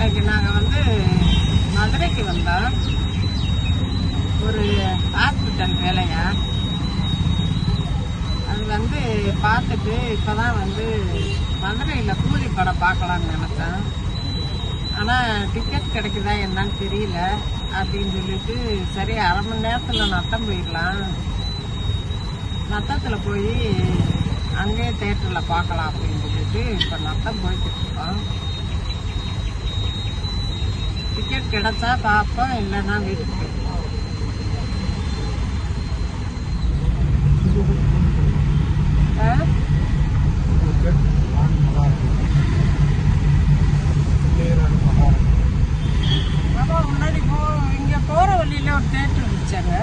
இன்னைக்கு நாங்கள் வந்து மதுரைக்கு வந்தோம். ஒரு ஹாஸ்பிட்டல் வேலையா? அது வந்து பார்த்துட்டு இப்போ தான் வந்து மதுரையில் கூலி படம் பார்க்கலான்னு நினச்சேன். ஆனால் டிக்கெட் கிடைக்குதா என்னன்னு தெரியல. அப்படின்னு சொல்லிட்டு சரி அரை மணி நேரத்தில் நத்தம் போயிடலாம். நத்தத்தில் போய் அங்கேயே தேட்டரில் பார்க்கலாம் அப்படின்னு சொல்லிட்டு இப்போ நத்தம் போய்கிட்டு இருக்கோம். கிடைச்சா பார்ப்போம் இல்லைன்னா வீட்டுக்கு முன்னாடி போ இங்கே போகிற வழியில் ஒரு தேட்டர் இருந்துச்சாங்க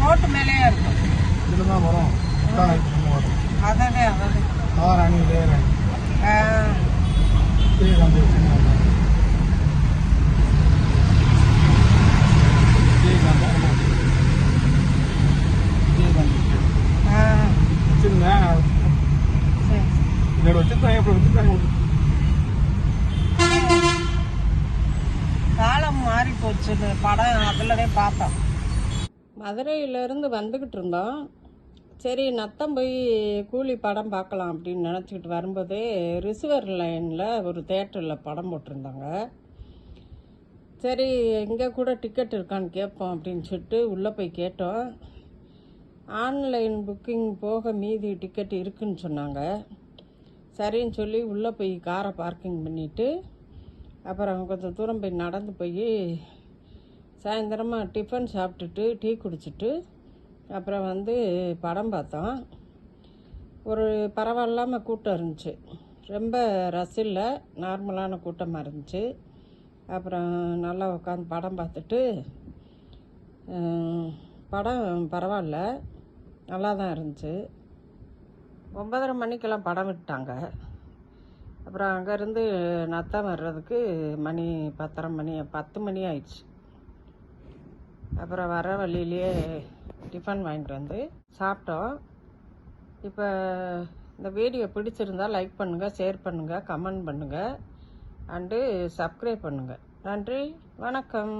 ரோட்டு மேலேயே இருக்கும். அதானே அதானே. ஆ. ஆ. சரி காலம் மாறி படம் அதிலவே பார்த்தோம். மதுரையிலேருந்து வந்துக்கிட்டு இருந்தோம். சரி நத்தம் போய் கூலி படம் பார்க்கலாம் அப்படின்னு நினச்சிக்கிட்டு வரும்போதே ரிசீவர் லைனில் ஒரு தேட்டரில் படம் போட்டிருந்தாங்க. சரி இங்கே கூட டிக்கெட் இருக்கான்னு கேட்போம் அப்படின்னு சொல்லிட்டு உள்ளே போய் கேட்டோம். ஆன்லைன் புக்கிங் போக மீதி டிக்கெட் இருக்குன்னு சொன்னாங்க. சரின்னு சொல்லி உள்ளே போய் காரை பார்க்கிங் பண்ணிவிட்டு அப்புறம் கொஞ்சம் தூரம் போய் நடந்து போய் சாயந்தரமாக டிஃபன் சாப்பிட்டுட்டு டீ குடிச்சிட்டு அப்புறம் வந்து படம் பார்த்தோம். ஒரு பரவாயில்லாமல் கூட்டம் இருந்துச்சு. ரொம்ப ரஸ் இல்லை. நார்மலான கூட்டமாக இருந்துச்சு. அப்புறம் நல்லா உட்காந்து படம் பார்த்துட்டு படம் பரவாயில்ல. நல்லா தான் இருந்துச்சு. ஒன்பதரை மணிக்கெல்லாம் படம் விட்டாங்க அப்புறம் அங்கேருந்து நத்தம் வர்றதுக்கு மணி பத்தரை மணி பத்து மணி ஆயிடுச்சு. அப்புறம் வர வழியிலேயே டிஃபன் வாங்கிட்டு வந்து சாப்பிட்டோம். இப்போ இந்த வீடியோ பிடிச்சிருந்தா லைக் பண்ணுங்கள் ஷேர் பண்ணுங்கள் கமெண்ட் பண்ணுங்கள் அண்டு சப்ஸ்கிரைப் பண்ணுங்கள் நன்றி வணக்கம்.